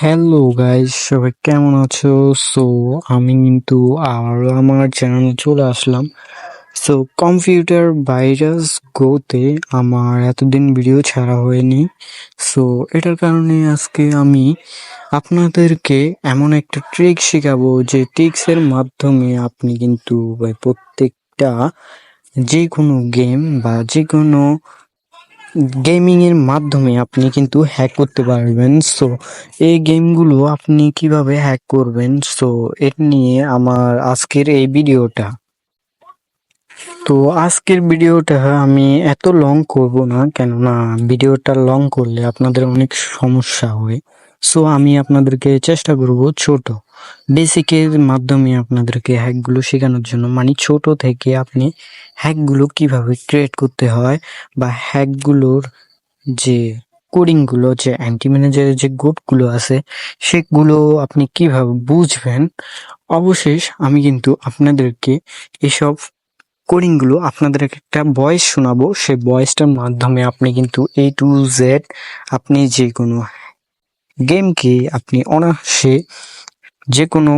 Hello guys সবাই কেমন আছো? সো আমি কিন্তু আবারও আমার চ্যানেলে চলে আসলাম। সো কম্পিউটার ভাইরাস গোতে আমার এতদিন ভিডিও ছাড়া হয়নি। সো এটার কারণে আজকে আমি আপনাদেরকে এমন একটা ট্রিক শেখাবো যে ট্রিক্সের মাধ্যমে আপনি কিন্তু প্রত্যেকটা যে কোনো গেম বা যে কোনো গেমিং এর মাধ্যমে আপনি কিন্তু হ্যাক করতে পারবেন। সো এই গেমগুলো আপনি কীভাবে হ্যাক করবেন? সো এর নিয়ে আমার আজকের এই ভিডিওটা তো আজকের ভিডিওটা আমি এত লং করব না, কেননা ভিডিওটা লং করলে আপনাদের অনেক সমস্যা হয়। সো আমি আপনাদেরকে চেষ্টা করব ছোট। বেসিকের মাধ্যমে আপনাদেরকে হ্যাকগুলো শেখানোর জন্য মানে ছোট থেকে আপনি হ্যাকগুলো কীভাবে ক্রিয়েট করতে হয় বা হ্যাকগুলোর যে কোডিংগুলো যে অ্যান্টি ম্যানেজারের যে কোডগুলো আছে, সেগুলো আপনি কীভাবে বুঝবেন, অবশেষ আমি কিন্তু আপনাদেরকে এসব কোডিংগুলো আপনাদের একটা ভয়েস শোনাবো। সেই ভয়েসটার মাধ্যমে আপনি কিন্তু এ টু জেড আপনি যে কোনো গেমকে আপনি অনায়াসে যে কোনো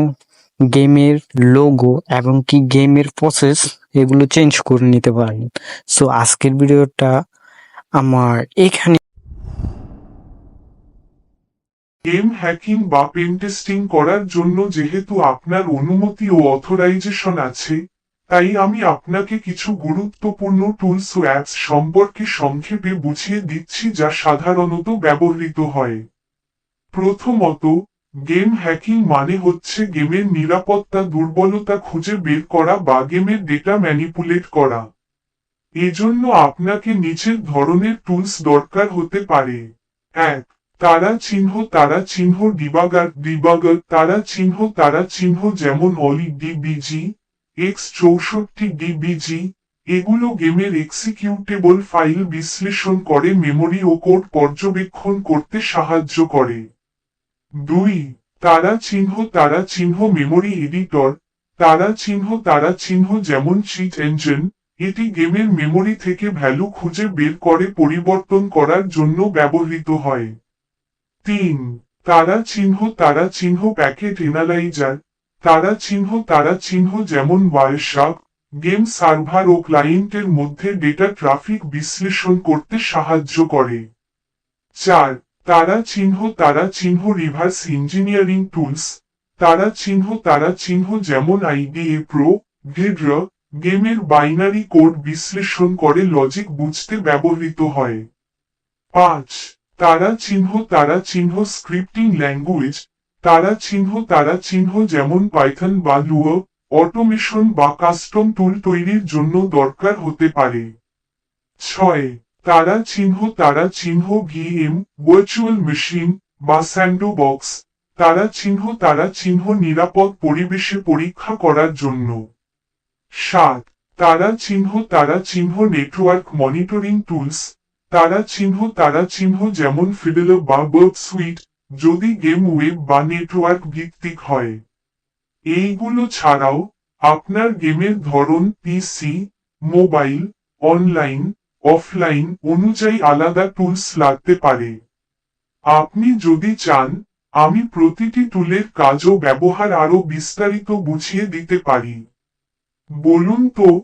গেমের লোগো এবং কি গেমের প্রসেস এগুলো চেঞ্জ করে নিতে পারেন। সো আজকের ভিডিওটা আমার এখানে গেম হ্যাকিং বা পেন টেস্টিং করার জন্য যেহেতু আপনার অনুমতি ও অথরাইজেশন আছে তাই আমি আপনাকে কিছু গুরুত্বপূর্ণ টুলস ও অ্যাপস সম্পর্কে সংক্ষেপে বুঝিয়ে দিচ্ছি যা সাধারণত ব্যবহৃত হয়। প্রথমত গেম হ্যাকিং মানে হচ্ছে গেমের নিরাপত্তা, দুর্বলতা খুঁজে বের করা বা গেমের ডেটা ম্যানিপুলেট করা। এজন্য আপনাকে নিচের ধরনের টুলস দরকার হতে পারে। এক, তারা চিহ্ন তারা চিহ্ন ডিবাগার ডিবাগার তারা চিহ্ন তারা চিহ্ন, যেমন অলি ডিবিজি এক্স চৌষট্টি ডিবিজি এগুলো গেমের এক্সিকিউটেবল ফাইল বিশ্লেষণ করে মেমরি ও কোড পর্যবেক্ষণ করতে সাহায্য করে। দুই, তারা চিহ্ন তারা চিহ্ন মেমরি এডিটর তারা চিহ্ন তারা চিহ্ন যেমন চিট এঞ্জিন এটি গেমের মেমরি থেকে ভ্যালু খুঁজে বের করে পরিবর্তন করার জন্য ব্যবহৃত হয়। তিন, তারা চিহ্ন তারা চিহ্ন প্যাকেট এনালাইজার তারা চিহ্ন তারা চিহ্ন যেমন ওয়ারশাক গেম সার্ভার ও ক্লায়েন্টের মধ্যে ডেটা ট্রাফিক বিশ্লেষণ করতে সাহায্য করে। চার, তারা চিহ্ন তারা চিহ্ন রিভার্স ইঞ্জিনিয়ারিং টুলস তারা চিহ্ন তারা চিহ্ন যেমন আইডিএ প্রো ভিড্র গেমের বাইনারি কোড বিশ্লেষণ করে লজিক বুঝতে ব্যবহৃত হয়। পাঁচ, তারা চিহ্ন তারা চিহ্ন স্ক্রিপ্টিং ল্যাঙ্গুয়েজ তারা চিহ্ন তারা চিহ্ন যেমন পাইথন বা লুয়ো অটোমেশন বা কাস্টম টুল তৈরির জন্য দরকার হতে পারে। ছয়, তারা চিহ্ন তারা চিহ্ন ভিএম ভার্চুয়াল মেশিন বা স্যান্ডোবক্স তারা চিহ্ন তারা চিহ্ন নিরাপদ পরিবেশে পরীক্ষা করার জন্য। সাত, তারা চিহ্ন তারা চিহ্ন নেটওয়ার্ক মনিটরিং টুলস তারা চিহ্ন তারা চিহ্ন যেমন ফিডেল বা বার্ড সুইট যদি গেম ওয়েব বা নেটওয়ার্ক ভিত্তিক হয়। এইগুলো ছাড়াও আপনার গেমের ধরন, পিসি, মোবাইল, অনলাইন, অফলাইন অনুযায়ী আলাদা টুলস লাগতে পারে। আপনি যদি চান, আমি প্রতিটি টুলের কাজ ও ব্যবহার আরও বিস্তারিত বুঝিয়ে দিতে পারি। বলুন তো